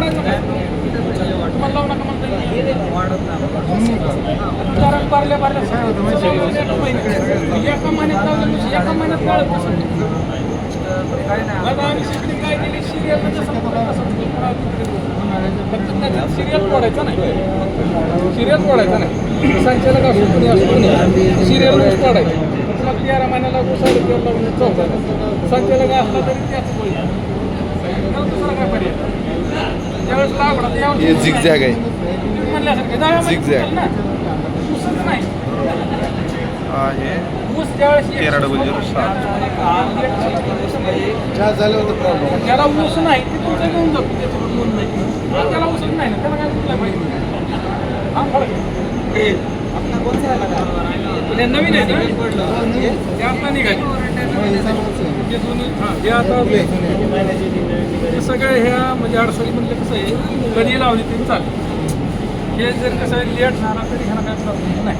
वाढायचं काय तुम्हाला लावू नका म्हणता येईल. तुमच्या एका महिन्यात लावलं एका महिन्यात कळत कसं आता आम्ही शिकली काय केली सिरियल फक्त त्याच्यात सिरियल तोडायचं नाही सिरियल तोडायचं नाही संचालक असू कोणी असू कोणी सिरियल ऊस तोडायचं तेरा महिन्याला ऊस लावून चौदा संचालक असला तरी त्याच हे झिगझॅग आहे. नाही. आहे तेरा डबल झिरो सात. झालं होतं प्रॉब्लेम ज्याला ऊस नाही ते तुमचं घेऊन जातो त्याच्यावर त्याला ऊसच नाही ना त्याला काय कुठला पाहिजे हा फरक आहे. हे नवीन ते आता निघाले. हे हां हे हे ह्या म्हणजे अडचणी म्हणजे कसं आहे कधी लावली तरी चालेल. हे जर कसं लेट झाला तरी ह्याला काय प्रॉब्लेम नाही.